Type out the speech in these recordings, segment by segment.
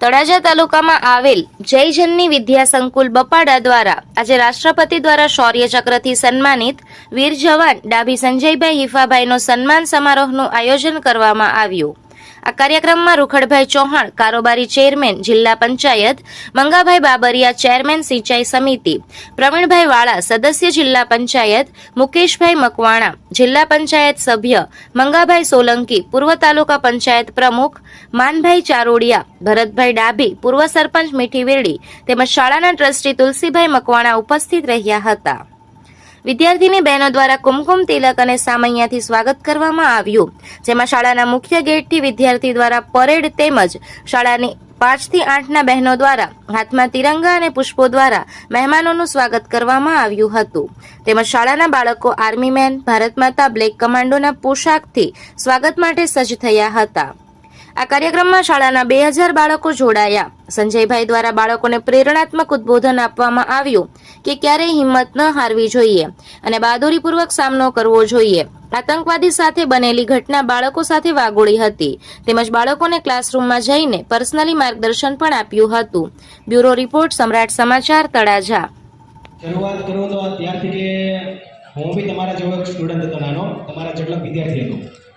તળાજા તાલુકામાં આવેલ જયજનની વિદ્યા સંકુલ બપાડા દ્વારા આજે રાષ્ટ્રપતિ દ્વારા શૌર્ય ચક્રથી સન્માનિત વીર જવાન ડાભી સંજયભાઈ હિફાભાઈનો સન્માન સમારોહનું આયોજન કરવામાં આવ્યું. આ કાર્યક્રમમાં રૂખડભાઈ ચૌહાણ, કારોબારી ચેરમેન, જિલ્લા પંચાયત, મંગાભાઈ બાબરિયા ચેરમેન, સિંચાઈ સમિતિ, પ્રવીણભાઈ વાળા, સદસ્ય, જિલ્લા પંચાયત, મુકેશભાઈ મકવાણા, જિલ્લા પંચાયત સભ્ય, મંગાભાઈ સોલંકી, પૂર્વ તાલુકા પંચાયત પ્રમુખ, માનભાઈ ચારોડિયા, ભરતભાઈ ડાભી, પૂર્વ સરપંચ મીઠી વેરડી તેમજ શાળાના ટ્રસ્ટી તુલસીભાઈ મકવાણા ઉપસ્થિત રહ્યા હતા. વિદ્યાર્થીની બહેનો દ્વારા કુમકુમ તિલક અને સામૈયાથી સ્વાગત કરવામાં આવ્યું. જેમાં શાળાના મુખ્ય ગેટથી વિદ્યાર્થી દ્વારા પરેડ તેમજ શાળાની પાંચથી આઠના બહેનો દ્વારા, હાથમાં તિરંગા અને પુષ્પો દ્વારા મહેમાનોનું સ્વાગત કરવામાં આવ્યું હતું. તેમજ શાળાના બાળકો આર્મી મેન, ભારત માતા બ્લેક કમાન્ડોના પોશાકથી સ્વાગત માટે સજ્જ થયા હતા. આ કાર્યક્રમમાં શાળાના બે હજાર બાળકો જોડાયા. સંજયભાઈ દ્વારા બાળકોને પ્રેરણાત્મક ઉદ્બોધન આપવામાં આવ્યું કે ક્યારેય હિંમત ન હારવી જોઈએ અને બહાદુરીપૂર્વક સામનો કરવો જોઈએ. આતંકવાદી સાથે બનેલી ઘટના બાળકો સાથે વાગોળી હતી. તેમજ બાળકોને ક્લાસરૂમમાં જઈને પર્સનલી માર્ગદર્શન પણ આપ્યું હતું. બ્યુરો રિપોર્ટ સમ્રાટ સમાચાર તળાજા. શરૂઆત કરું તો ત્યારથી કે હું બી તમારા જેવો સ્ટુડન્ટ હતો નાનો, તમારા જેટલો વિદ્યાર્થી હતો.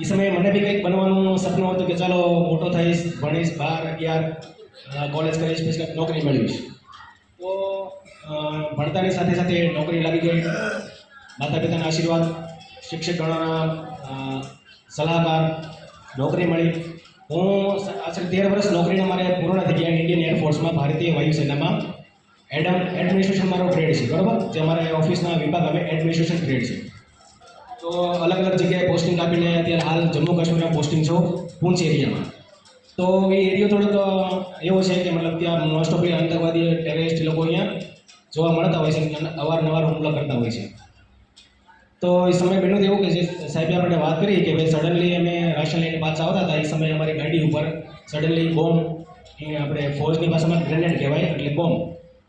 એ સમયે મને બી કંઈક બનવાનું સપનું હતું કે ચાલો મોટો થઈશ, ભણીશ, બાર, અગિયાર કોલેજ કરીશ, પછી નોકરી મેળવીશ. તો ભણતાની સાથે સાથે નોકરી લાગી ગઈ. માતા પિતાના આશીર્વાદ, શિક્ષક ગણોના સલાહકાર, નોકરી મળી. હું આશરે તેર વર્ષ નોકરીના મારે પૂર્ણ થઈ ગયા ઇન્ડિયન એરફોર્સમાં ભારતીય વાયુસેનામાં. એડમ એડમિનિસ્ટ્રેશન મારો ગ્રેડ છે, બરાબર? જે અમારા ઓફિસના વિભાગ, અમે એડમિનિસ્ટ્રેશન ગ્રેડ છે. તો અલગ અલગ જગ્યાએ પોસ્ટિંગ આપીને અત્યારે હાલ જમ્મુ કાશ્મીરમાં પોસ્ટિંગ છો પૂંછ એરિયામાં. તો એ એરિયો થોડોક એવો છે કે મતલબ ત્યાં મોસ્ટ ઓફલી આતંકવાદી ટેરરિસ્ટ લોકો અહીંયા જોવા મળતા હોય છે અવારનવાર હુમલા કરતા હોય છે. તો એ સમય બન્યું એવું કે જે સાહેબે આપણે વાત કરી કે ભાઈ સડનલી અમે રાશન લઈને પાછા આવતા હતા, એ સમયે અમારી ગાડી ઉપર સડનલી બોમ્બ આપણે ફોજની ભાષામાં ગ્રેનેડ કહેવાય, એટલે બોમ્બ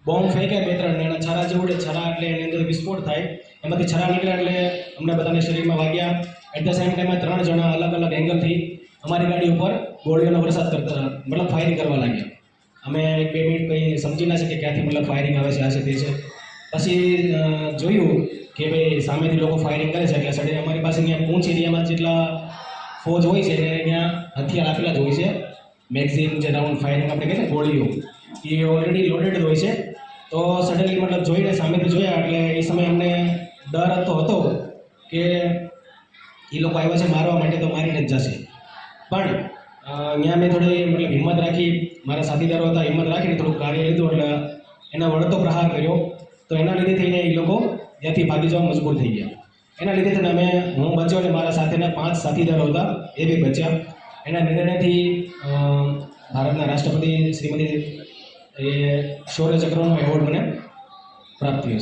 બોમ્બ ફેંક્યા બે ત્રણ એના છરા જે ઉડે છરા એટલે એની અંદર વિસ્ફોટ થાય. એમાંથી છરા નીકળ્યા એટલે અમને બધાને શરીરમાં વાગ્યા. એટ ધ સેમ ટાઈમે ત્રણ જણા અલગ અલગ એંગલથી અમારી ગાડી ઉપર ગોળીઓનો વરસાદ કરતા મતલબ ફાયરિંગ કરવા લાગ્યા. અમે એક બે મિનિટ કંઈ સમજી ના શકીએ ક્યાંથી મતલબ ફાયરિંગ આવે છે, આ છે છે. પછી જોયું કે ભાઈ સામેથી લોકો ફાયરિંગ કરે છે, એટલે સડે અમારી પાસે અહીંયા પૂંછ એરિયામાં જેટલા ફોજ હોય છે એને અહીંયા હથિયાર આપેલા જ હોય છે. મેગઝીન જે રાઉન્ડ ફાયરિંગ આપણે કહીએ ગોળીઓ. એ ઓલરેડી લોડેડ હોય છે. તો સડનલી મતલબ જોઈને સામેથી જોયા, એટલે એ સમયે અમને ડર તો હતો કે એ લોકો આવ્યા છે મારવા માટે તો મારીને જ જશે. પણ ત્યાં મેં થોડી મતલબ હિંમત રાખી, મારા સાથીદારો હતા, હિંમત રાખીને થોડું કાર્ય લીધું, એટલે એના વળતો પ્રહાર કર્યો. તો એના લીધે થઈને એ લોકો ત્યાંથી ભાગી જવા મજબૂર થઈ ગયા. એના લીધે થઈને અમે, હું બચ્યો અને મારા સાથેના પાંચ સાથીદારો હતા, એ બી બચ્યા. એના નિર્ણયથી ભારતના રાષ્ટ્રપતિ શ્રીમતી એ શૌર્ય ચક્રનો એવોર્ડ મને પ્રાપ્ત થયો છે.